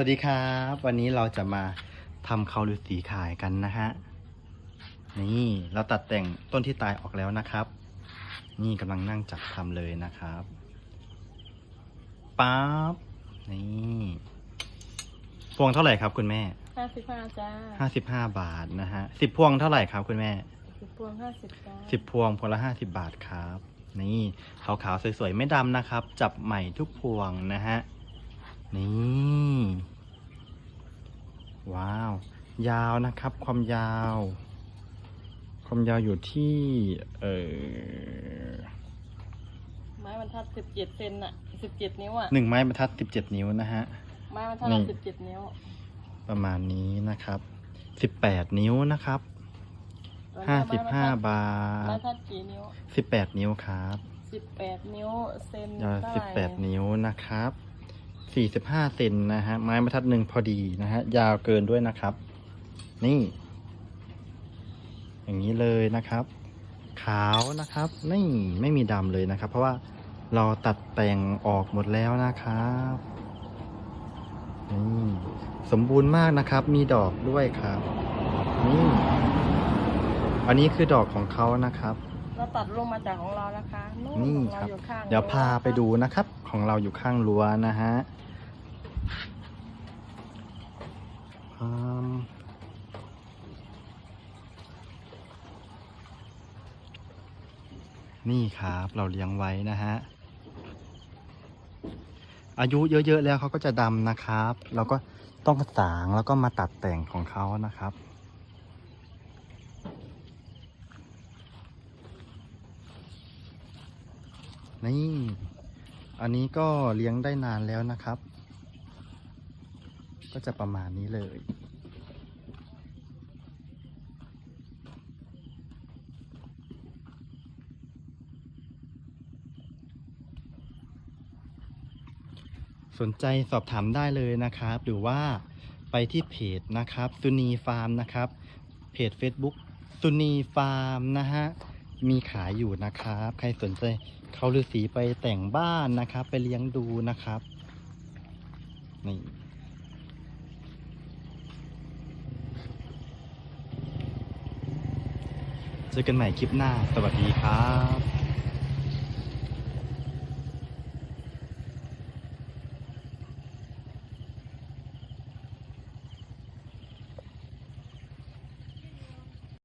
วัสดีครับ วันนี้เราจะมาทำเขาฤาษีขายกันนะฮะ นี่เราตัดแต่งต้นที่ตายออกแล้วนะครับ นี่กำลังนั่งจับทำเลยนะครับป๊าบนี่พวงเท่าไหร่ครับคุณแม่ห้าสิบห้าจ้าห้าสิบห้าบาทนะฮะสิบพวงเท่าไหร่ครับคุณแม่สิบพวงห้าสิบจ้าสิบพวงพวงละห้าสิบบาทครับ นี่ขาวๆสวยๆไม่ดำนะครับ จับใหม่ทุกพวงนะฮะ นี่ ว้าว ยาวนะครับ ความยาว ความยาวอยู่ที่ เออไม้บรรทัดสิบเจ็ดเซนอะสิบเจ็ดนิ้วอะหนึ่งไม้บรรทัดสิบเจ็ดนิ้วนะฮะ ไม้บรรทัดนี่สิบเจ็ดนิ้ว ประมาณนี้นะครับสิบแปดนิ้วนะครับตัวนี้ห้าไม้สิบบรรห้าทัดบาไม้บรทรทัดกี่นิ้วสิบแปดนิ้วครับสิบแปดนิ้วเซนยาวเท่าสิบไหร่แปดนิ้วนะครับ สี่สิบห้าเซนนะฮะ ไม้บรรทัดหนึ่งพอดีนะฮะ ยาวเกินด้วยนะครับ นี่ อย่างนี้เลยนะครับ ขาวนะครับไม่ไม่มีดำเลยนะครับ เพราะว่าเราตัดแต่งออกหมดแล้วนะครับนี่สมบูรณ์มากนะครับ มีดอกด้วยครับ นี่ อันนี้คือดอกของเขานะครับ ตัดลงมาจากของเรานะคะนู่นนี่ของคเรารับอยู่ข้างเดี๋ยวรั้พาไปดูนะครับ ของเราอยู่ข้างรั้วนะฮะพามนี่ครับเราเลี้ยงไว้นะฮะ อายุเยอะๆแล้วเขาก็จะดำนะครับ เราก็ต้องสางแล้วก็มาตัดแต่งของเขานะครับ นี่ อันนี้ก็เลี้ยงได้นานแล้วนะครับ ก็จะประมาณนี้เลย สนใจสอบถามได้เลยนะครับ หรือว่าไปที่เพจนะครับซุนีฟาร์มนะครับ เพจ Facebook ซุนีฟาร์มนะฮะ มีขายอยู่นะครับ ใครสนใจเขาฤาษีไปแต่งบ้านนะครับ ไปเลี้ยงดูนะครับนี่เจอกันใหม่คลิปหน้า สวัสดีครับ